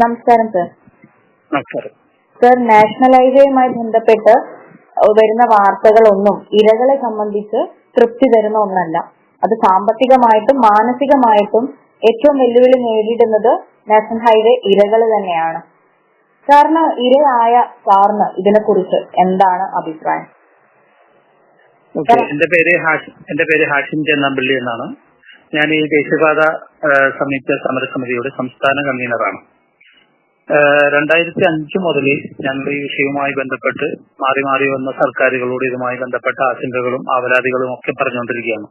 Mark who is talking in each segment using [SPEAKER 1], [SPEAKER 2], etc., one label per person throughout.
[SPEAKER 1] നമസ്കാരം സർ
[SPEAKER 2] നമസ്കാരം.
[SPEAKER 1] Sir national ഹൈവേയുമായി ബന്ധപ്പെട്ട് വരുന്ന വാർത്തകളൊന്നും ഇരകളെ സംബന്ധിച്ച് തൃപ്തി തരുന്ന ഒന്നല്ല. അത് സാമ്പത്തികമായിട്ടും മാനസികമായിട്ടും ഏറ്റവും വെല്ലുവിളി നേരിടുന്നത് നാഷണൽ ഹൈവേ ഇരകൾ തന്നെയാണ്. സാറിന് ഇരയായ സാറിന് ഇതിനെ കുറിച്ച് എന്താണ് അഭിപ്രായം?
[SPEAKER 2] എന്റെ പേര് ഹാഷി എന്റെ പേര് ഹാഷിം ചെന്നാമ്പള്ളി എന്നാണ്. ഞാൻ ഈ ദേശീയപാത സംയുക്ത സമരസമിതിയുടെ സംസ്ഥാന കൺവീനറാണ് രണ്ടായിരത്തി അഞ്ച് മുതൽ ഞങ്ങൾ ഈ വിഷയവുമായി ബന്ധപ്പെട്ട് മാറി മാറി വന്ന സർക്കാരുകളോട് ഇതുമായി ബന്ധപ്പെട്ട ആശങ്കകളും ആവലാതികളും ഒക്കെ പറഞ്ഞുകൊണ്ടിരിക്കുകയാണ്.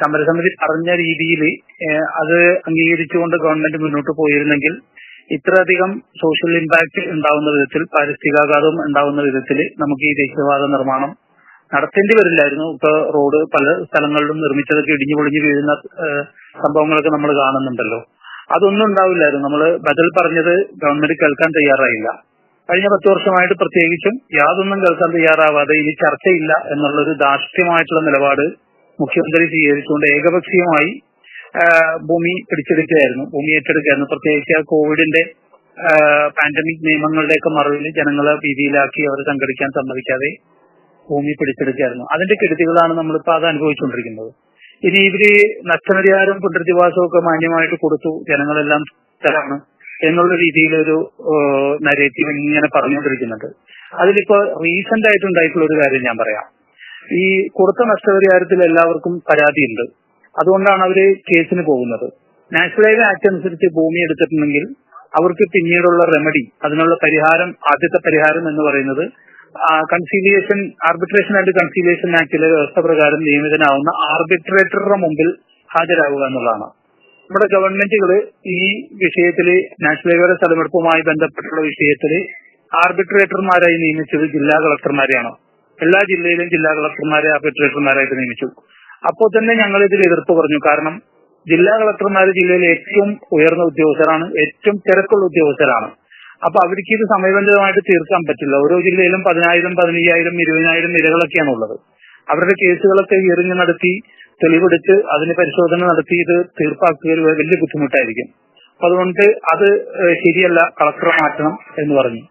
[SPEAKER 2] സമരസമിതി പറഞ്ഞ രീതിയിൽ അത് അംഗീകരിച്ചുകൊണ്ട് ഗവൺമെന്റ് മുന്നോട്ട് പോയിരുന്നെങ്കിൽ ഇത്രയധികം സോഷ്യൽ ഇമ്പാക്ട് ഉണ്ടാവുന്ന വിധത്തിൽ പാരിസ്ഥിതികാഘാതം ഉണ്ടാവുന്ന വിധത്തിൽ നമുക്ക് ഈ ദേശീയപാത നിർമ്മാണം നടത്തേണ്ടി വരില്ലായിരുന്നു. ഇപ്പൊ റോഡ് പല സ്ഥലങ്ങളിലും നിർമ്മിച്ചതൊക്കെ ഇടിഞ്ഞു പൊളിഞ്ഞു വീഴുന്ന സംഭവങ്ങളൊക്കെ നമ്മൾ കാണുന്നുണ്ടല്ലോ. അതൊന്നും ഉണ്ടാവില്ലായിരുന്നു. നമ്മൾ ബദൽ പറഞ്ഞത് ഗവൺമെന്റ് കേൾക്കാൻ തയ്യാറായില്ല. കഴിഞ്ഞ പത്ത് വർഷമായിട്ട് പ്രത്യേകിച്ചും യാതൊന്നും കേൾക്കാൻ തയ്യാറാവാതെ ഇനി ചർച്ചയില്ല എന്നുള്ളൊരു ധാർഷ്ട്യമായിട്ടുള്ള നിലപാട് മുഖ്യമന്ത്രി സ്വീകരിച്ചുകൊണ്ട് ഏകപക്ഷീയമായി ഭൂമി പിടിച്ചെടുക്കുകയായിരുന്നു. ഭൂമി ഏറ്റെടുക്കുകയായിരുന്നു. പ്രത്യേകിച്ച് കോവിഡിന്റെ പാൻഡമിക് നിയമങ്ങളുടെയൊക്കെ മറവിൽ ജനങ്ങളെ ഭീതിയിലാക്കി അവർ സംഘടിക്കാൻ സമ്മതിക്കാതെ ഭൂമി പിടിച്ചെടുക്കുകയായിരുന്നു. അതിന്റെ കെടുതികളാണ് നമ്മളിപ്പോ അത് അനുഭവിച്ചുകൊണ്ടിരിക്കുന്നത്. ഇനി ഇവർ നഷ്ടപരിഹാരം ഒക്കെ മാന്യമായിട്ട് കൊടുത്തു. ജനങ്ങളെല്ലാം തരാണ് എന്നുള്ള രീതിയിലൊരു നരേറ്റീവ് ഇങ്ങനെ പറഞ്ഞുകൊണ്ടിരിക്കുന്നുണ്ട്. അതിലിപ്പോ റീസെന്റ് ആയിട്ടുണ്ടായിട്ടുള്ള ഒരു കാര്യം ഞാൻ പറയാം. ഈ കൊടുത്ത നഷ്ടപരിഹാരത്തിൽ എല്ലാവർക്കും പരാതിയുണ്ട്. അതുകൊണ്ടാണ് അവർ കേസിന് പോകുന്നത്. നാഷണൽ ഹൈവേ ആക്ട് അനുസരിച്ച് ഭൂമി എടുത്തിട്ടുണ്ടെങ്കിൽ അവർക്ക് പിന്നീടുള്ള റെമഡി അതിനുള്ള പരിഹാരം ആദ്യത്തെ പരിഹാരം എന്ന് പറയുന്നത് കൺസീലിയേഷൻ ആർബിട്രേഷൻ ആൻഡ് കൺസീലിയേഷൻ ആക്ടിലെ വ്യവസ്ഥ പ്രകാരം നിയമിതനാവുന്ന ആർബിട്രേറ്ററുടെ മുമ്പിൽ ഹാജരാകുക എന്നുള്ളതാണ്. നമ്മുടെ ഗവൺമെന്റുകൾ ഈ വിഷയത്തിൽ നാഷണൽ ഹൈവേയുടെ സ്ഥലമെടുപ്പുമായി ബന്ധപ്പെട്ടുള്ള വിഷയത്തിൽ ആർബിട്രേറ്റർമാരായി നിയമിച്ചത് ജില്ലാ കളക്ടർമാരെയാണ്. എല്ലാ ജില്ലയിലും ജില്ലാ കളക്ടർമാരെ ആർബിട്രേറ്റർമാരായിട്ട് നിയമിച്ചു. അപ്പോൾ തന്നെ ഞങ്ങൾ ഇതിൽ എതിർപ്പ് പറഞ്ഞു കാരണം ജില്ലാ കളക്ടർമാർ ജില്ലയിലെ ഏറ്റവും ഉയർന്ന ഉദ്യോഗസ്ഥരാണ് ഏറ്റവും തിരക്കുള്ള ഉദ്യോഗസ്ഥരാണ്. അപ്പൊ അവർക്ക് ഇത് സമയബന്ധിതമായിട്ട് തീർക്കാൻ പറ്റില്ല. ഓരോ ജില്ലയിലും പതിനായിരം പതിനയ്യായിരം ഇരുപതിനായിരം നിരകളൊക്കെയാണ് ഉള്ളത് അവരുടെ കേസുകളൊക്കെ എറിഞ്ഞു നടത്തി തെളിവെടുത്ത് അതിന് പരിശോധന നടത്തി ഇത് തീർപ്പാക്കുക വലിയ ബുദ്ധിമുട്ടായിരിക്കും. അപ്പൊ അതുകൊണ്ട് അത് ശരിയല്ല കളക്ടറെ മാറ്റണം എന്ന് പറഞ്ഞു.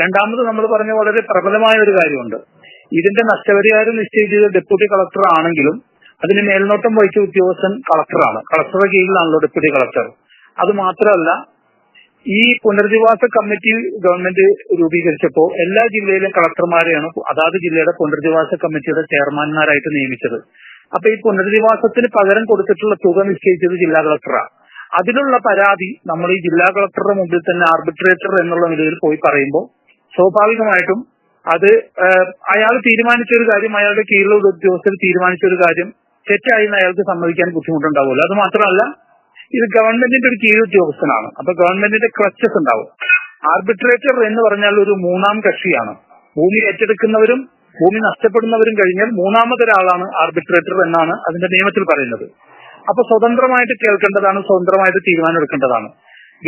[SPEAKER 2] രണ്ടാമത് നമ്മൾ പറഞ്ഞ വളരെ പ്രബലമായ ഒരു കാര്യമുണ്ട്. ഇതിന്റെ നഷ്ടപരിഹാരം നിശ്ചയിച്ചത് ഡെപ്യൂട്ടി കളക്ടർ ആണെങ്കിലും അതിന് മേൽനോട്ടം വഹിച്ച ഉദ്യോഗസ്ഥൻ കളക്ടറാണ്. കളക്ടറുടെ കീഴിലാണല്ലോ ഡെപ്യൂട്ടി കളക്ടർ. അത് മാത്രമല്ല ഈ പുനരധിവാസ കമ്മിറ്റി ഗവൺമെന്റ് രൂപീകരിച്ചപ്പോൾ എല്ലാ ജില്ലയിലും കളക്ടർമാരെയാണ് അതാത് ജില്ലയുടെ പുനരധിവാസ കമ്മിറ്റിയുടെ ചെയർമാൻമാരായിട്ട് നിയമിച്ചത്. അപ്പൊ ഈ പുനരധിവാസത്തിന് പകരം കൊടുത്തിട്ടുള്ള തുക നിശ്ചയിച്ചത് ജില്ലാ കളക്ടറാണ് അതിനുള്ള പരാതി നമ്മൾ ഈ ജില്ലാ കളക്ടറുടെ മുമ്പിൽ തന്നെ ആർബിട്രേറ്റർ എന്നുള്ള നിലയിൽ പോയി പറയുമ്പോൾ സ്വാഭാവികമായിട്ടും അത് അയാൾ തീരുമാനിച്ച ഒരു കാര്യം അയാളുടെ കീഴിലുള്ള ഉദ്യോഗസ്ഥർ തീരുമാനിച്ച ഒരു കാര്യം തെറ്റായി എന്ന് അയാൾക്ക് സമ്മതിക്കാൻ ബുദ്ധിമുട്ടുണ്ടാവുമല്ലോ. അത് മാത്രമല്ല ഇത് ഗവൺമെന്റിന്റെ ഒരു കീഴ് ഉദ്യോഗസ്ഥനാണ് അപ്പൊ ഗവൺമെന്റിന്റെ ക്ലച്ചസ് ഉണ്ടാവും. ആർബിട്രേറ്റർ എന്ന് പറഞ്ഞാൽ ഒരു മൂന്നാം കക്ഷിയാണ്. ഭൂമി ഏറ്റെടുക്കുന്നവരും ഭൂമി നഷ്ടപ്പെടുന്നവരും കഴിഞ്ഞാൽ മൂന്നാമതൊരാളാണ് ആർബിട്രേറ്റർ എന്നാണ് അതിന്റെ നിയമത്തിൽ പറയുന്നത്. അപ്പൊ സ്വതന്ത്രമായിട്ട് കേൾക്കേണ്ടതാണ് സ്വതന്ത്രമായിട്ട് തീരുമാനമെടുക്കേണ്ടതാണ്.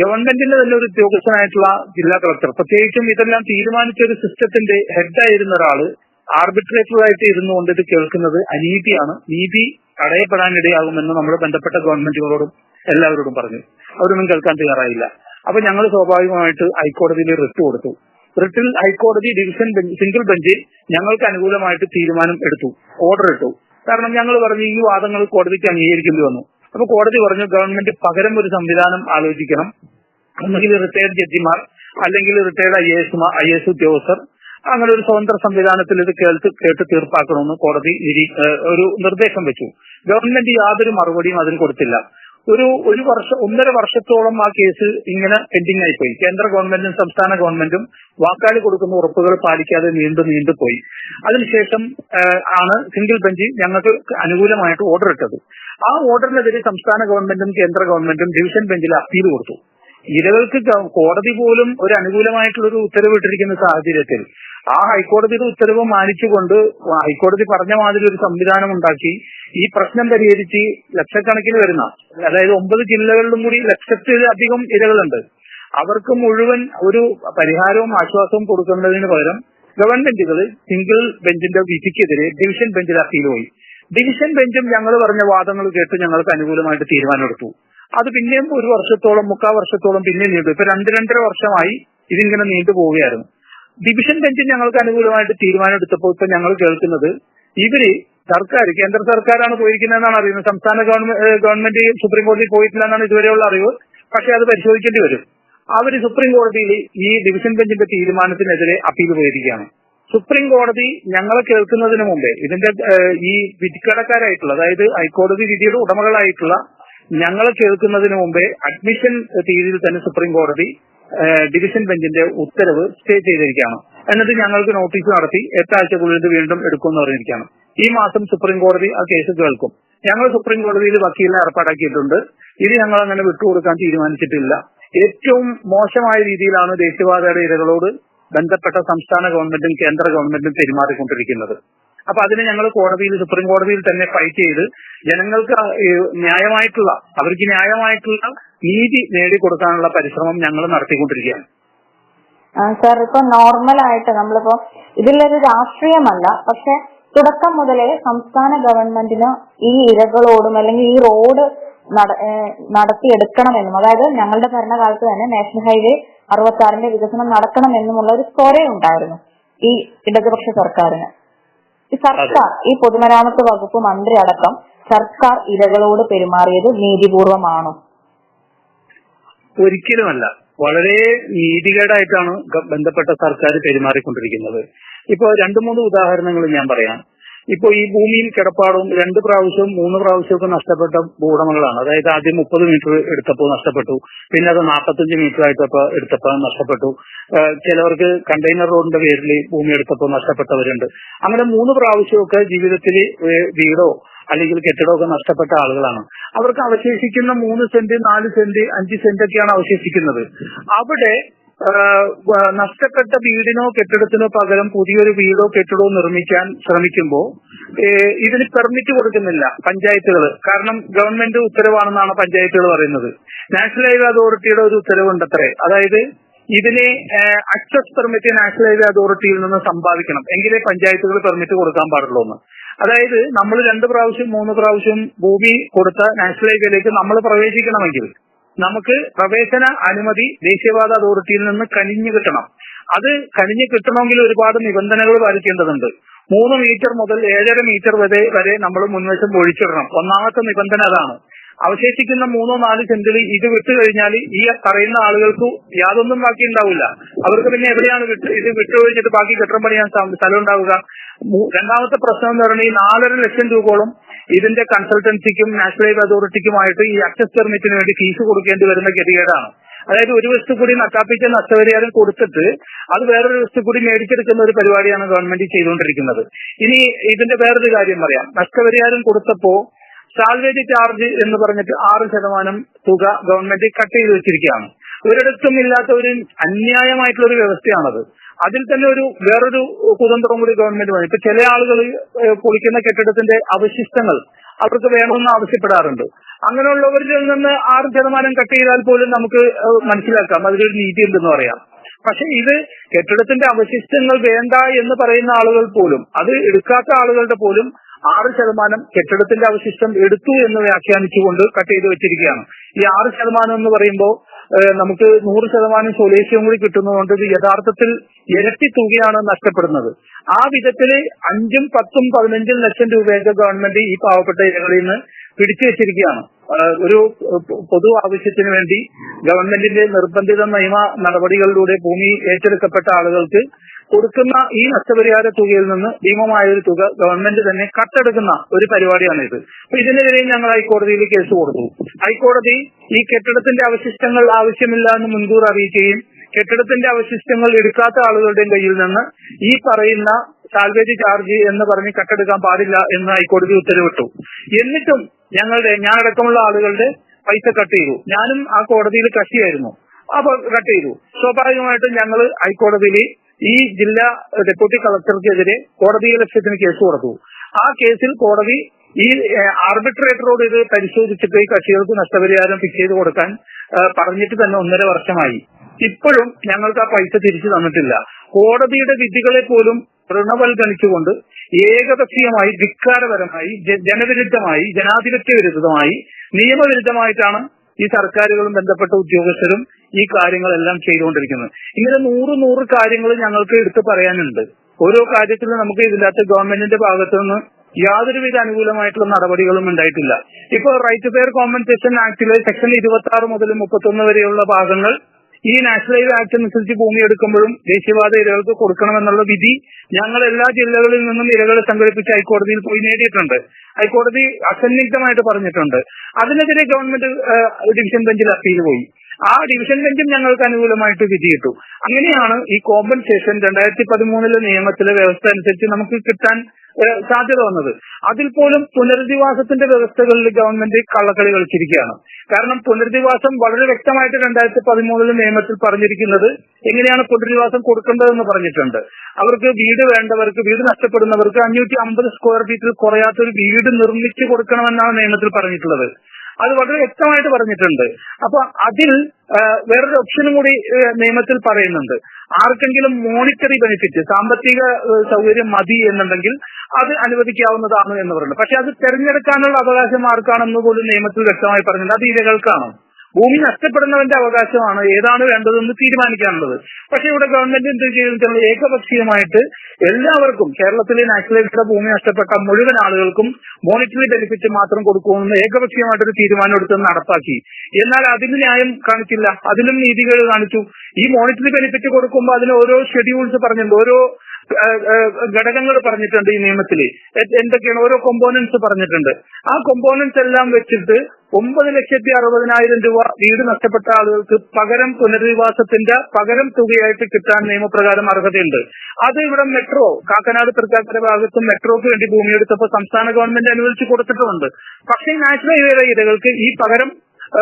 [SPEAKER 2] ഗവൺമെന്റിന്റെ തന്നെ ഒരു ഉദ്യോഗസ്ഥനായിട്ടുള്ള ജില്ലാ കളക്ടർ. പ്രത്യേകിച്ചും ഇതെല്ലാം തീരുമാനിച്ച ഒരു സിസ്റ്റത്തിന്റെ ഹെഡായിരുന്ന ഒരാൾ ആർബിട്രേറ്ററായിട്ട് ഇരുന്നുകൊണ്ട് ഇത് കേൾക്കുന്നത് അനീതിയാണ്. നീതി തടയപ്പെടാനിടയാകുമെന്ന് നമ്മൾ ബന്ധപ്പെട്ട ഗവൺമെന്റുകളോടും എല്ലാവരോടും പറഞ്ഞു. അവരൊന്നും കേൾക്കാൻ തയ്യാറായില്ല. അപ്പൊ ഞങ്ങൾ സ്വാഭാവികമായിട്ട് ഹൈക്കോടതിയിൽ റിട്ട് കൊടുത്തു. റിട്ടിൽ ഹൈക്കോടതി ഡിവിഷൻ ബെഞ്ച് സിംഗിൾ ബെഞ്ച് ഞങ്ങൾക്ക് അനുകൂലമായിട്ട് തീരുമാനം എടുത്തു. ഓർഡർ ഇട്ടു. കാരണം ഞങ്ങൾ പറഞ്ഞു ഈ വാദങ്ങൾ കോടതിക്ക് അംഗീകരിക്കേണ്ടി വന്നു. അപ്പൊ കോടതി പറഞ്ഞു ഗവൺമെന്റ് പകരം ഒരു സംവിധാനം ആലോചിക്കണം. ഒന്നുകിൽ റിട്ടയർഡ് ജഡ്ജിമാർ അല്ലെങ്കിൽ retired I S I S ഉദ്യോഗസ്ഥർ അങ്ങനെ ഒരു സ്വതന്ത്ര സംവിധാനത്തിൽ ഇത് കേട്ട് കേട്ട് തീർപ്പാക്കണമെന്ന് കോടതി ഒരു നിർദ്ദേശം വെച്ചു. ഗവൺമെന്റ് യാതൊരു മറുപടിയും അതിന് കൊടുത്തില്ല. ഒരു ഒരു വർഷം ഒന്നര വർഷത്തോളം ആ കേസ് ഇങ്ങനെ പെൻഡിംഗ് ആയിപ്പോയി കേന്ദ്ര ഗവൺമെന്റും സംസ്ഥാന ഗവൺമെന്റും വാക്കാളി കൊടുക്കുന്ന ഉറപ്പുകൾ പാലിക്കാതെ നീണ്ടു നീണ്ടു പോയി. അതിനുശേഷം ആണ് സിംഗിൾ ബെഞ്ച് ഞങ്ങൾക്ക് അനുകൂലമായിട്ട് ഓർഡർ ഇട്ടത്. ആ ഓർഡറിനെതിരെ സംസ്ഥാന ഗവൺമെന്റും കേന്ദ്ര ഗവൺമെന്റും ഡിവിഷൻ ബെഞ്ചിൽ അപ്പീൽ കൊടുത്തു. ഇരകൾക്ക് കോടതി പോലും ഒരു അനുകൂലമായിട്ടുള്ള ഒരു ഉത്തരവിട്ടിരിക്കുന്ന സാഹചര്യത്തിൽ ആ ഹൈക്കോടതിയുടെ ഉത്തരവ് മാനിച്ചുകൊണ്ട് ഹൈക്കോടതി പറഞ്ഞ മാതിരി ഒരു സംവിധാനം ഉണ്ടാക്കി ഈ പ്രശ്നം പരിഹരിച്ച് ലക്ഷക്കണക്കിന് വരുന്ന അതായത് ഒമ്പത് ജില്ലകളിലും കൂടി ലക്ഷത്തിലധികം ഇരകളുണ്ട്. അവർക്ക് മുഴുവൻ ഒരു പരിഹാരവും ആശ്വാസവും കൊടുക്കുന്നതിന് പകരം ഗവൺമെന്റുകൾ സിംഗിൾ ബെഞ്ചിന്റെ വിധിക്കെതിരെ ഡിവിഷൻ ബെഞ്ചിൽ അപ്പീൽ പോയി. ഡിവിഷൻ ബെഞ്ചും ഞങ്ങൾ പറഞ്ഞ വാദങ്ങൾ കേട്ട് ഞങ്ങൾക്ക് അനുകൂലമായിട്ട് തീരുമാനമെടുത്തു. അത് പിന്നെയും ഒരു വർഷത്തോളം മുക്കാൽ വർഷത്തോളം പിന്നെ നീണ്ടു. ഇപ്പൊ രണ്ട് രണ്ടര വർഷമായി ഇതിങ്ങനെ നീണ്ടു പോവുകയായിരുന്നു ഡിവിഷൻ ബെഞ്ച് ഞങ്ങൾക്ക് അനുകൂലമായിട്ട് തീരുമാനം എടുത്തപ്പോൾ ഇപ്പൊ ഞങ്ങൾ കേൾക്കുന്നത് ഇവർ സർക്കാർ കേന്ദ്ര സർക്കാരാണ് പോയിരിക്കുന്നതെന്നാണ് അറിയുന്നത്. സംസ്ഥാന ഗവൺമെന്റ് സുപ്രീം കോടതിയിൽ പോയിട്ടില്ല എന്നാണ് ഇതുവരെയുള്ള അറിവ്. പക്ഷെ അത് പരിശോധിക്കേണ്ടി വരും. അവർ സുപ്രീം കോടതിയിൽ ഈ ഡിവിഷൻ ബെഞ്ചിന്റെ തീരുമാനത്തിനെതിരെ അപ്പീൽ പോയിരിക്കുകയാണ് സുപ്രീം കോടതി ഞങ്ങളെ കേൾക്കുന്നതിന് മുമ്പേ ഇതിന്റെ ഈ വിധിക്കടക്കാരായിട്ടുള്ള അതായത് ഹൈക്കോടതി വിധിയുടെ ഉടമകളായിട്ടുള്ള ഞങ്ങളെ കേൾക്കുന്നതിന് മുമ്പേ അഡ്മിഷൻ തീയതിയിൽ തന്നെ സുപ്രീം കോടതി ഡിവിഷൻ ബെഞ്ചിന്റെ ഉത്തരവ് സ്റ്റേ ചെയ്തിരിക്കുകയാണ്. എന്നിട്ട് ഞങ്ങൾക്ക് നോട്ടീസ് നടത്തി എട്ടാഴ്ചക്കുള്ളിൽ ഇത് വീണ്ടും എടുക്കുമെന്ന് പറഞ്ഞിരിക്കുകയാണ്. ഈ മാസം സുപ്രീം കോടതി ആ കേസ് കേൾക്കും. ഞങ്ങൾ സുപ്രീം കോടതിയിൽ വക്കീലിനെ ഏർപ്പാടാക്കിയിട്ടുണ്ട്. ഇത് ഞങ്ങൾ അങ്ങനെ വിട്ടുകൊടുക്കാൻ തീരുമാനിച്ചിട്ടില്ല. ഏറ്റവും മോശമായ രീതിയിലാണ് ദേശീയപാതയുടെ ഇരകളോട് ബന്ധപ്പെട്ട സംസ്ഥാന ഗവൺമെന്റും കേന്ദ്ര ഗവൺമെന്റും പെരുമാറിക്കൊണ്ടിരിക്കുന്നത്. അപ്പൊ അതിനെ ഞങ്ങൾ കോടതിയിൽ സുപ്രീം കോടതിയിൽ തന്നെ ഫൈറ്റ് ചെയ്ത് ജനങ്ങൾക്ക് ന്യായമായിട്ടുള്ള അവർക്ക് ന്യായമായിട്ടുള്ള നീതി നേടിക്കൊടുക്കാനുള്ള പരിശ്രമം ഞങ്ങൾ നടത്തിക്കൊണ്ടിരിക്കുകയാണ്.
[SPEAKER 1] സാർ ഇപ്പൊ നോർമൽ ആയിട്ട് നമ്മളിപ്പോ ഇതിലൊരു രാഷ്ട്രീയമല്ല പക്ഷെ തുടക്കം മുതലേ സംസ്ഥാന ഗവൺമെന്റിന് ഈ ഇരകളോടും അല്ലെങ്കിൽ ഈ റോഡ് നടത്തിയെടുക്കണമെന്നും അതായത് ഞങ്ങളുടെ ഭരണകാലത്ത് തന്നെ നാഷണൽ ഹൈവേ അറുപത്തി വികസനം നടക്കണമെന്നുമുള്ള ഒരു സ്വരയുണ്ടായിരുന്നു ഈ ഇടതുപക്ഷ സർക്കാരിന്. സർക്കാർ ഈ പൊതുമരാമത്ത് വകുപ്പ് മന്ത്രി അടക്കം സർക്കാർ ഇരകളോട് പെരുമാറിയത് നീതിപൂർവമാണോ
[SPEAKER 2] ഒരിക്കലുമല്ല. വളരെ നീതികേടായിട്ടാണ് ബന്ധപ്പെട്ട സർക്കാർ പെരുമാറിക്കൊണ്ടിരിക്കുന്നത്. ഇപ്പോൾ രണ്ടു മൂന്ന് ഉദാഹരണങ്ങൾ ഞാൻ പറയാം. ഇപ്പൊ ഈ ഭൂമിയിൽ കിടപ്പാടവും രണ്ട് പ്രാവശ്യവും മൂന്ന് പ്രാവശ്യമൊക്കെ നഷ്ടപ്പെട്ട ഭൂടമകളാണ് അതായത് ആദ്യം മുപ്പത് മീറ്റർ എടുത്തപ്പോൾ നഷ്ടപ്പെട്ടു പിന്നെ അത് നാൽപ്പത്തഞ്ച് മീറ്റർ ആയിട്ടപ്പോ എടുത്തപ്പോൾ നഷ്ടപ്പെട്ടു. ചിലവർക്ക് കണ്ടെയ്നർ റോഡിന്റെ പേരിൽ ഭൂമി എടുത്തപ്പോൾ നഷ്ടപ്പെട്ടവരുണ്ട്. അങ്ങനെ മൂന്ന് പ്രാവശ്യമൊക്കെ ജീവിതത്തിൽ വീടോ അല്ലെങ്കിൽ കെട്ടിടമൊക്കെ നഷ്ടപ്പെട്ട ആളുകളാണ്. അവർക്ക് അവശേഷിക്കുന്ന മൂന്ന് സെന്റ് നാല് സെന്റ് അഞ്ച് സെന്റ് ഒക്കെയാണ് അവശേഷിക്കുന്നത്. അവിടെ നഷ്ടപ്പെട്ട വീടിനോ കെട്ടിടത്തിനോ പകരം പുതിയൊരു വീടോ കെട്ടിടമോ നിർമ്മിക്കാൻ ശ്രമിക്കുമ്പോൾ ഇതിന് പെർമിറ്റ് കൊടുക്കുന്നില്ല പഞ്ചായത്തുകൾ കാരണം ഗവൺമെന്റ് ഉത്തരവാണെന്നാണ് പഞ്ചായത്തുകൾ പറയുന്നത്. നാഷണൽ ഹൈവേ അതോറിറ്റിയുടെ ഒരു ഉത്തരവുണ്ട് അത്രേ അതായത് ഇതിനെ അക്സസ് പെർമിറ്റ് നാഷണൽ ഹൈവേ അതോറിറ്റിയിൽ നിന്ന് സമ്പാദിക്കണം എങ്കിലേ പഞ്ചായത്തുകൾ പെർമിറ്റ് കൊടുക്കാൻ പാടുള്ളൂ എന്ന് അതായത് നമ്മൾ രണ്ട് പ്രാവശ്യം മൂന്ന് പ്രാവശ്യം ഭൂമി കൊടുത്ത നാഷണൽ ഹൈവേയിലേക്ക് നമ്മൾ പ്രവേശിക്കണമെങ്കിൽ നമുക്ക് പ്രവേശന അനുമതി ദേശീയപാത അതോറിറ്റിയിൽ നിന്ന് കനിഞ്ഞു കിട്ടണം. അത് കനിഞ്ഞു കിട്ടണമെങ്കിൽ ഒരുപാട് നിബന്ധനകൾ പാലിക്കേണ്ടതുണ്ട്. മൂന്ന് മീറ്റർ മുതൽ ഏഴര മീറ്റർ വരെ വരെ നമ്മൾ മുൻവശം ഒഴിച്ചിടണം. ഒന്നാമത്തെ നിബന്ധന അതാണ്. അവശേഷിക്കുന്ന മൂന്നോ നാല് സെന്റിൽ ഇത് വിട്ടു കഴിഞ്ഞാൽ ഈ പറയുന്ന ആളുകൾക്ക് യാതൊന്നും ബാക്കി ഉണ്ടാവില്ല. അവർക്ക് പിന്നെ എവിടെയാണ് വിട്ട് ഇത് വിട്ടുകൊഴിച്ചിട്ട് ബാക്കി കെട്ടിടം പണിയാൻ സ്ഥ- സ്ഥലം ഉണ്ടാവുക? രണ്ടാമത്തെ പ്രശ്നം എന്ന് പറഞ്ഞാൽ ഈ നാലര ലക്ഷം രൂപയോളം ഇതിന്റെ കൺസൾട്ടൻസിക്കും നാഷണൽ ഹൈവേ അതോറിറ്റിക്കുമായിട്ട് ഈ അക്സസ് പെർമിറ്റിന് വേണ്ടി ഫീസ് കൊടുക്കേണ്ടി വരുന്ന ഗതികേടാണ്. അതായത് ഒരു വശത്ത് കൂടി നട്ടാപ്പിച്ച നഷ്ടപരിഹാരം കൊടുത്തിട്ട് അത് വേറൊരു വശത്ത് കൂടി മേടിച്ചെടുക്കുന്ന ഒരു പരിപാടിയാണ് ഗവൺമെന്റ് ചെയ്തുകൊണ്ടിരിക്കുന്നത്. ഇനി ഇതിന്റെ വേറൊരു കാര്യം പറയാം. നഷ്ടപരിഹാരം കൊടുത്തപ്പോ സാൽവേജ് ചാർജ് എന്ന് പറഞ്ഞിട്ട് ആറ് ശതമാനം തുക ഗവൺമെന്റ് കട്ട് ചെയ്ത് വെച്ചിരിക്കുകയാണ്. ഒരിടത്തും ഇല്ലാത്ത ഒരു അന്യായമായിട്ടുള്ള ഒരു വ്യവസ്ഥയാണത്. അതിൽ തന്നെ ഒരു വേറൊരു കുതന്ത്രം കൂടി ഗവൺമെന്റ് വേണം ഇപ്പൊ ചില ആളുകൾ പൊളിക്കുന്ന കെട്ടിടത്തിന്റെ അവശിഷ്ടങ്ങൾ അവർക്ക് വേണമെന്ന് ആവശ്യപ്പെടാറുണ്ട്. അങ്ങനെയുള്ളവരിൽ നിന്ന് ആറ് ശതമാനം കട്ട് ചെയ്താൽ പോലും നമുക്ക് മനസ്സിലാക്കാം. അതിലൊരു നീതി ഉണ്ടെന്ന് പറയാം. പക്ഷെ ഇത് കെട്ടിടത്തിന്റെ അവശിഷ്ടങ്ങൾ വേണ്ട എന്ന് പറയുന്ന ആളുകൾ പോലും അത് എടുക്കാത്ത ആളുകളുടെ പോലും ആറ് ശതമാനം കെട്ടിടത്തിന്റെ അവശിഷ്ടം എടുത്തു എന്ന് വ്യാഖ്യാനിച്ചുകൊണ്ട് കട്ട് ചെയ്ത് വെച്ചിരിക്കുകയാണ്. ഈ ആറ് ശതമാനം എന്ന് പറയുമ്പോൾ നമുക്ക് നൂറ് ശതമാനം സ്വദേശിയും കൂടി കിട്ടുന്നതുകൊണ്ട് ഇത് യഥാർത്ഥത്തിൽ ഇരട്ടി തുകയാണ് നഷ്ടപ്പെടുന്നത്. ആ വിധത്തിൽ അഞ്ചും പത്തും പതിനഞ്ചും ലക്ഷം രൂപയൊക്കെ ഗവൺമെന്റ് ഈ പാവപ്പെട്ട ഇരകളിൽ നിന്ന് പിടിച്ചു വെച്ചിരിക്കുകയാണ്. ഒരു പൊതു ആവശ്യത്തിന് വേണ്ടി ഗവൺമെന്റിന്റെ നിർബന്ധിത നിയമ നടപടികളിലൂടെ ഭൂമി ഏറ്റെടുക്കപ്പെട്ട ആളുകൾക്ക് കൊടുക്കുന്ന ഈ നഷ്ടപരിഹാര തുകയിൽ നിന്ന് ഭീമമായ ഒരു തുക ഗവൺമെന്റ് തന്നെ കട്ടെടുക്കുന്ന ഒരു പരിപാടിയാണിത്. അപ്പൊ ഇതിനെതിരെ ഞങ്ങൾ ഹൈക്കോടതിയിൽ കേസ് കൊടുത്തു. ഹൈക്കോടതി ഈ കെട്ടിടത്തിന്റെ അവശിഷ്ടങ്ങൾ ആവശ്യമില്ല എന്ന് മുൻകൂർ അറിയിക്കുകയും കെട്ടിടത്തിന്റെ അവശിഷ്ടങ്ങൾ എടുക്കാത്ത ആളുകളുടെ കയ്യിൽ നിന്ന് ഈ പറയുന്ന സാൽവേജ് ചാർജ് എന്ന് പറഞ്ഞ് കട്ടെടുക്കാൻ പാടില്ല എന്ന് ഹൈക്കോടതി ഉത്തരവിട്ടു. എന്നിട്ടും ഞങ്ങളുടെ ഞാനടക്കമുള്ള ആളുകളുടെ പൈസ കട്ട് ചെയ്തു. ഞാനും ആ കോടതിയിൽ കക്ഷിയായിരുന്നു. അപ്പൊ കട്ട് ചെയ്തു. സ്വാഭാവികമായിട്ടും ഞങ്ങൾ ഹൈക്കോടതിയിൽ ഈ ജില്ലാ ഡെപ്യൂട്ടി കളക്ടർക്കെതിരെ കോടതി ലക്ഷ്യത്തിന് കേസ് കൊടുത്തു. ആ കേസിൽ കോടതി ഈ ആർബിട്രേറ്ററോട് ഇത് പരിശോധിച്ചിട്ട് ഈ കക്ഷികൾക്ക് നഷ്ടപരിഹാരം ഫിക്സ് ചെയ്ത് കൊടുക്കാൻ പറഞ്ഞിട്ട് തന്നെ ഒന്നര വർഷമായി. ഇപ്പോഴും ഞങ്ങൾക്ക് ആ പൈസ തിരിച്ചു തന്നിട്ടില്ല. കോടതിയുടെ വിധികളെ പോലും തൃണവൽഗണിച്ചുകൊണ്ട് ഏകപക്ഷീയമായി ധിക്കാരപരമായി ജനവിരുദ്ധമായി ജനാധിപത്യ വിരുദ്ധമായി നിയമവിരുദ്ധമായിട്ടാണ് ഈ സർക്കാരുകളും ബന്ധപ്പെട്ട ഉദ്യോഗസ്ഥരും ഈ കാര്യങ്ങളെല്ലാം ചെയ്തുകൊണ്ടിരിക്കുന്നത്. ഇങ്ങനെ നൂറ് നൂറ് കാര്യങ്ങൾ ഞങ്ങൾക്ക് എടുത്തു പറയാനുണ്ട്. ഓരോ കാര്യത്തിലും നമുക്ക് ഇതിനകത്ത് ഗവൺമെന്റിന്റെ ഭാഗത്തു നിന്ന് യാതൊരുവിധ അനുകൂലമായിട്ടുള്ള നടപടികളും ഉണ്ടായിട്ടില്ല. ഇപ്പൊ റൈറ്റ് ഫെയർ കോമ്പൻസേഷൻ ആക്ടിലെ സെക്ഷൻ ഇരുപത്തി ആറ് മുതൽ മുപ്പത്തൊന്ന് വരെയുള്ള ഭാഗങ്ങൾ ഈ നാഷണൽ ഹൈവേ ആക്ട് അനുസരിച്ച് ഭൂമി എടുക്കുമ്പോഴും ദേശീയപാത ഇരകൾക്ക് കൊടുക്കണമെന്നുള്ള വിധി ഞങ്ങൾ എല്ലാ ജില്ലകളിൽ നിന്നും ഇരകൾ സംഘടിപ്പിച്ച് ഹൈക്കോടതിയിൽ പോയി നേടിയിട്ടുണ്ട്. ഹൈക്കോടതി അസന്നിഗ്ധമായിട്ട് പറഞ്ഞിട്ടുണ്ട്. അതിനെതിരെ ഗവൺമെന്റ് ഡിവിഷൻ ബെഞ്ചിൽ അപ്പീൽ പോയി. ആ ഡിവിഷൻ ബെഞ്ചും ഞങ്ങൾക്ക് അനുകൂലമായിട്ട് വിധിയിട്ടു അങ്ങനെയാണ് ഈ കോമ്പൻസേഷൻ രണ്ടായിരത്തി പതിമൂന്നിലെ നിയമത്തിലെ വ്യവസ്ഥ അനുസരിച്ച് നമുക്ക് കിട്ടാൻ സാധ്യത വന്നത്. അതിൽ പോലും പുനരധിവാസത്തിന്റെ വ്യവസ്ഥകളിൽ ഗവൺമെന്റ് കള്ളക്കളി കളിച്ചിരിക്കുകയാണ്. കാരണം പുനരധിവാസം വളരെ വ്യക്തമായിട്ട് രണ്ടായിരത്തി പതിമൂന്നിലെ നിയമത്തിൽ പറഞ്ഞിരിക്കുന്നത് എങ്ങനെയാണ് പുനരധിവാസം കൊടുക്കേണ്ടതെന്ന് പറഞ്ഞിട്ടുണ്ട്. അവർക്ക് വീട് വേണ്ടവർക്ക് വീട് നഷ്ടപ്പെടുന്നവർക്ക് അഞ്ഞൂറ്റി അമ്പത് സ്ക്വയർ ഫീറ്റിൽ കുറയാത്ത ഒരു വീട് നിർമ്മിച്ചു കൊടുക്കണമെന്നാണ് നിയമത്തിൽ പറഞ്ഞിട്ടുള്ളത്. അത് വളരെ വ്യക്തമായിട്ട് പറഞ്ഞിട്ടുണ്ട്. അപ്പൊ അതിൽ വേറൊരു ഓപ്ഷനും കൂടി നിയമത്തിൽ പറയുന്നുണ്ട്. ആർക്കെങ്കിലും മോണിറ്ററി ബെനിഫിറ്റ് സാമ്പത്തിക സൗകര്യം മതി എന്നുണ്ടെങ്കിൽ അത് അനുവദിക്കാവുന്നതാണ് എന്ന് പറയുന്നത് പക്ഷെ അത് തെരഞ്ഞെടുക്കാനുള്ള അവകാശം ആർക്കാണെന്ന് പോലും നിയമത്തിൽ വ്യക്തമായി പറഞ്ഞിട്ടുണ്ട്. അത് ഇരകൾക്കാണ്. ഭൂമി നഷ്ടപ്പെടുന്നവന്റെ അവകാശമാണ് ഏതാണ് വേണ്ടതെന്ന് തീരുമാനിക്കാനുള്ളത്. പക്ഷെ ഇവിടെ ഗവൺമെന്റ് എന്ത് ചെയ്തിട്ടുള്ള ഏകപക്ഷീയമായിട്ട് എല്ലാവർക്കും കേരളത്തിലെ നാഷണലിറ്റിയുടെ ഭൂമി നഷ്ടപ്പെട്ട മുഴുവൻ ആളുകൾക്കും മോണിറ്ററി ബെനിഫിറ്റ് മാത്രം കൊടുക്കുമെന്ന് ഏകപക്ഷീയമായിട്ടൊരു തീരുമാനം എടുത്ത് നടപ്പാക്കി. എന്നാൽ അതിന് ന്യായം കാണിച്ചില്ല. അതിലും നീതികൾ കാണിച്ചു. ഈ മോണിറ്ററി ബെനിഫിറ്റ് കൊടുക്കുമ്പോൾ അതിന് ഓരോ ഷെഡ്യൂൾസ് പറഞ്ഞിട്ടുണ്ട്. ഓരോ ഘടകങ്ങൾ പറഞ്ഞിട്ടുണ്ട് ഈ നിയമത്തിൽ. എന്തൊക്കെയാണ്? ഓരോ കൊമ്പോണൻസ് പറഞ്ഞിട്ടുണ്ട്. ആ കൊമ്പോണൻസ് എല്ലാം വെച്ചിട്ട് ഒമ്പത് ലക്ഷത്തി അറുപതിനായിരം രൂപ വീട് നഷ്ടപ്പെട്ട ആളുകൾക്ക് പകരം പുനരധിവാസത്തിന്റെ പകരം തുകയായിട്ട് കിട്ടാൻ നിയമപ്രകാരം അർഹതയുണ്ട്. അത് ഇവിടെ മെട്രോ കാക്കനാട് തൃക്കാക്കര ഭാഗത്തും മെട്രോക്ക് വേണ്ടി ഭൂമി എടുത്തപ്പോൾ സംസ്ഥാന ഗവൺമെന്റ് അനുവദിച്ചു കൊടുത്തിട്ടുമുണ്ട് പക്ഷേ നാഷണൽ ഹൈവേയുടെ ഇരകൾക്ക് ഈ പകരം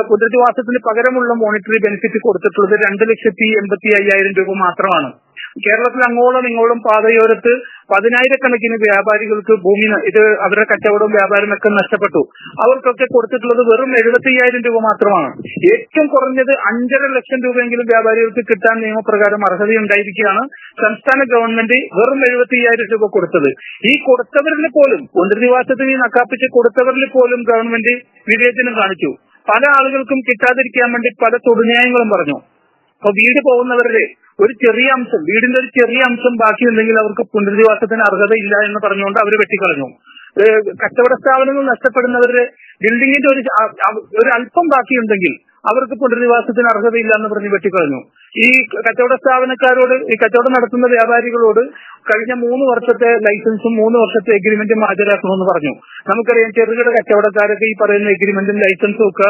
[SPEAKER 2] പുനരധിവാസത്തിന് പകരമുള്ള മോണിറ്ററി ബെനിഫിറ്റ് കൊടുത്തിട്ടുള്ളത് രണ്ട് ലക്ഷത്തി എൺപത്തി അയ്യായിരം രൂപ മാത്രമാണ്. കേരളത്തിൽ അങ്ങോളം ഇങ്ങോളം പാതയോരത്ത് പതിനായിരക്കണക്കിന് വ്യാപാരികൾക്ക് ഭൂമി ഇത് അവരുടെ കച്ചവടവും വ്യാപാരവും ഒക്കെ നഷ്ടപ്പെട്ടു. അവർക്കൊക്കെ കൊടുത്തിട്ടുള്ളത് വെറും എഴുപത്തി അയ്യായിരം രൂപ മാത്രമാണ്. ഏറ്റവും കുറഞ്ഞത് അഞ്ചര ലക്ഷം രൂപയെങ്കിലും വ്യാപാരികൾക്ക് കിട്ടാൻ നിയമപ്രകാരം അർഹതയുണ്ടായിരിക്കുകയാണ് സംസ്ഥാന ഗവൺമെന്റ് വെറും എഴുപത്തി അയ്യായിരം രൂപ കൊടുത്തത്. ഈ കൊടുത്തവരിൽ പോലും പുനരധിവാസത്തിന് നക്കാപ്പിച്ച് കൊടുത്തവരിൽ പോലും ഗവൺമെന്റ് വിവേചനം കാണിച്ചു. പല ആളുകൾക്കും കിട്ടാതിരിക്കാൻ വേണ്ടി പല തൊടുന്യായങ്ങളും പറഞ്ഞു. അപ്പൊ വീട് പോകുന്നവരുടെ ഒരു ചെറിയ അംശം വീടിന്റെ ഒരു ചെറിയ അംശം ബാക്കിയുണ്ടെങ്കിൽ അവർക്ക് പുനരധിവാസത്തിന് അർഹതയില്ല എന്ന് പറഞ്ഞുകൊണ്ട് അവർ വെട്ടിക്കളഞ്ഞു. കച്ചവട സ്ഥാപനങ്ങൾ നഷ്ടപ്പെടുന്നവരുടെ ബിൽഡിങ്ങിന്റെ ഒരു ഒരു അല്പം ബാക്കിയുണ്ടെങ്കിൽ അവർക്ക് പുനരധിവാസത്തിന് അർഹതയില്ല എന്ന് പറഞ്ഞ് വെട്ടിക്കളഞ്ഞു. ഈ കച്ചവട സ്ഥാപനക്കാരോട് ഈ കച്ചവടം നടത്തുന്ന വ്യാപാരികളോട് കഴിഞ്ഞ മൂന്ന് വർഷത്തെ ലൈസൻസും മൂന്ന് വർഷത്തെ എഗ്രിമെന്റും ഹാജരാക്കണമെന്ന് പറഞ്ഞു. നമുക്കറിയാം ചെറുകിട കച്ചവടക്കാരൊക്കെ ഈ പറയുന്ന എഗ്രിമെന്റും ലൈസൻസും ഒക്കെ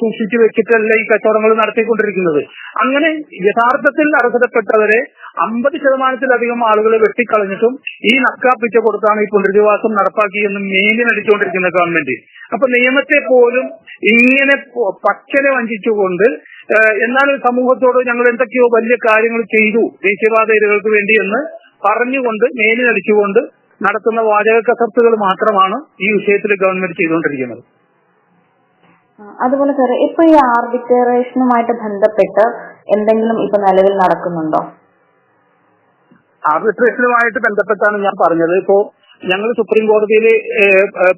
[SPEAKER 2] സൂക്ഷിച്ചു വെച്ചിട്ടല്ല ഈ കച്ചവടങ്ങൾ നടത്തിക്കൊണ്ടിരിക്കുന്നത്. അങ്ങനെ യഥാർത്ഥത്തിൽ അർഹതപ്പെട്ടവരെ അമ്പത് ശതമാനത്തിലധികം ആളുകളെ വെട്ടിക്കളഞ്ഞിട്ടും ഈ നക്കാപ്പിച്ച കൊടുത്താണ് ഈ പുനരധിവാസം നടപ്പാക്കിയെന്ന് മേലിനടിച്ചുകൊണ്ടിരിക്കുന്ന ഗവൺമെന്റ് അപ്പൊ നിയമത്തെ പോലും ഇങ്ങനെ പച്ചനെ വഞ്ചിച്ചുകൊണ്ട് എന്നാൽ സമൂഹത്തോട് ഞങ്ങൾ എന്തൊക്കെയോ വലിയ കാര്യങ്ങൾ ചെയ്തു ദേശീയപാത വേണ്ടി എന്ന് പറഞ്ഞുകൊണ്ട് മേലിനടിച്ചുകൊണ്ട് നടത്തുന്ന വാചക കസർത്തുകൾ മാത്രമാണ് ഈ വിഷയത്തിൽ ഗവൺമെന്റ് ചെയ്തുകൊണ്ടിരിക്കുന്നത്.
[SPEAKER 1] അതുപോലെ സാറേ ഇപ്പൊ ഈ ആർബിട്രേഷനുമായിട്ട് ബന്ധപ്പെട്ട് എന്തെങ്കിലും ഇപ്പൊ നിലവിൽ നടക്കുന്നുണ്ടോ?
[SPEAKER 2] ആർബിട്രേഷനുമായിട്ട് ബന്ധപ്പെട്ടാണ് ഞാൻ പറഞ്ഞത്. ഇപ്പോ ഞങ്ങൾ സുപ്രീം കോടതിയിൽ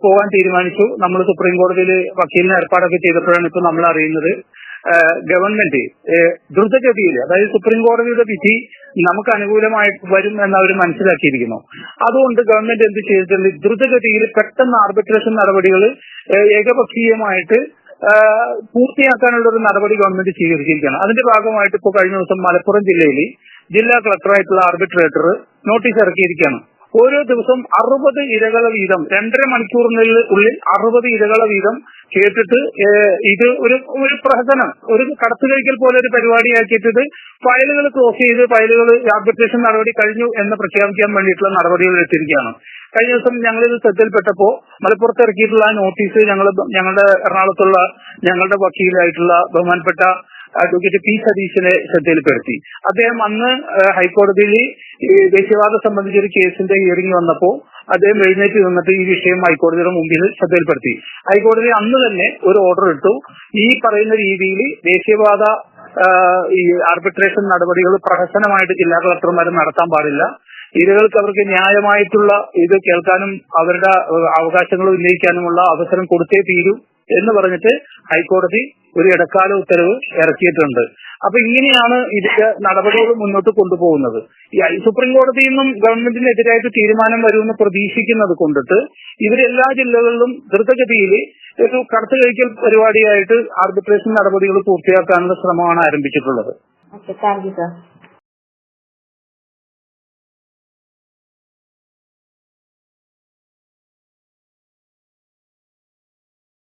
[SPEAKER 2] പോകാൻ തീരുമാനിച്ചു. നമ്മൾ സുപ്രീം കോടതിയിൽ വക്കീലിന് ഏർപ്പാടൊക്കെ ചെയ്തപ്പോഴാണ് ഇപ്പൊ നമ്മൾ അറിയുന്നത്. ഗവൺമെന്റ് ദ്രുതഗതിയിൽ അതായത് സുപ്രീം കോടതിയുടെ വിധി നമുക്ക് അനുകൂലമായിട്ട് വരും എന്ന് അവർ മനസ്സിലാക്കിയിരിക്കുന്നു. അതുകൊണ്ട് ഗവൺമെന്റ് എന്ത് ചെയ്തിട്ടുണ്ട്? ദ്രുതഗതിയിൽ പെട്ടെന്ന് ആർബിട്രേഷൻ നടപടികൾ ഏകപക്ഷീയമായിട്ട് പൂർത്തിയാക്കാനുള്ള ഒരു നടപടി ഗവൺമെന്റ് സ്വീകരിച്ചിരിക്കുകയാണ്. അതിന്റെ ഭാഗമായിട്ട് ഇപ്പോൾ കഴിഞ്ഞ ദിവസം മലപ്പുറം ജില്ലയിൽ ജില്ലാ കളക്ടറായിട്ടുള്ള ആർബിട്രേറ്റർ നോട്ടീസ് ഇറക്കിയിരിക്കുകയാണ്. ഓരോ ദിവസം അറുപത് ഇരകള വീതം രണ്ടര മണിക്കൂറിനുള്ളിൽ ഉള്ളിൽ അറുപത് ഇരകള വീതം കേട്ടിട്ട് ഇത് ഒരു ഒരു പ്രഹസനം ഒരു കടത്തു കഴിക്കൽ പോലെ ഒരു പരിപാടിയാക്കിയിട്ട് ഇത് ഫയലുകൾ ക്ലോസ് ചെയ്ത് ഫയലുകൾ ആർബിട്രേഷൻ നടപടി കഴിഞ്ഞു എന്ന് പ്രഖ്യാപിക്കാൻ വേണ്ടിയിട്ടുള്ള നടപടികൾ എടുത്തിരിക്കുകയാണ്. കഴിഞ്ഞ ദിവസം ഞങ്ങൾ ഇത് ശ്രദ്ധയിൽപ്പെട്ടപ്പോ മലപ്പുറത്ത് ഇറക്കിയിട്ടുള്ള നോട്ടീസ് ഞങ്ങൾ ഞങ്ങളുടെ എറണാകുളത്തുള്ള ഞങ്ങളുടെ വക്കീലായിട്ടുള്ള ബഹുമാനപ്പെട്ട അഡ്വക്കേറ്റ് പി സതീശനെ ശ്രദ്ധയിൽപ്പെടുത്തി. അദ്ദേഹം അന്ന് ഹൈക്കോടതിയിൽ ദേശീയവാദം സംബന്ധിച്ച ഒരു കേസിന്റെ ഹിയറിംഗ് വന്നപ്പോ അദ്ദേഹം എഴുന്നേറ്റ് നിന്നിട്ട് ഈ വിഷയം ഹൈക്കോടതിയുടെ മുമ്പിൽ ശ്രദ്ധയിൽപ്പെടുത്തി. ഹൈക്കോടതി അന്ന് തന്നെ ഒരു ഓർഡർ ഇട്ടു. ഈ പറയുന്ന രീതിയിൽ ദേശീയവാദ ഈ ആർബിട്രേഷൻ നടപടികൾ പ്രഹസനമായിട്ട് ജില്ലാ കളക്ടർമാർ നടത്താൻ പാടില്ല. ഇരകൾക്ക് അവർക്ക് ന്യായമായിട്ടുള്ള ഇത് കേൾക്കാനും അവരുടെ അവകാശങ്ങൾ ഉന്നയിക്കാനുമുള്ള അവസരം കൊടുത്തേ തീരൂ. എന്ന് പറഞ്ഞിട്ട് ഹൈക്കോടതി ഒരു ഇടക്കാല ഉത്തരവ് ഇറക്കിയിട്ടുണ്ട്. അപ്പൊ ഇങ്ങനെയാണ് ഇതിന്റെ നടപടികൾ മുന്നോട്ട് കൊണ്ടുപോകുന്നത്. സുപ്രീം കോടതിയിൽ നിന്നും ഗവൺമെന്റിനെതിരായിട്ട് തീരുമാനം വരുമെന്ന് പ്രതീക്ഷിക്കുന്നത് കൊണ്ടിട്ട് ഇവരെല്ലാ ജില്ലകളിലും ദ്രുതഗതിയിൽ ഒരു കടത്തു കഴിക്കൽ പരിപാടിയായിട്ട് ആർബിട്രേഷൻ നടപടികൾ പൂർത്തിയാക്കാനുള്ള ശ്രമമാണ് ആരംഭിച്ചിട്ടുള്ളത്.
[SPEAKER 1] Thank you sir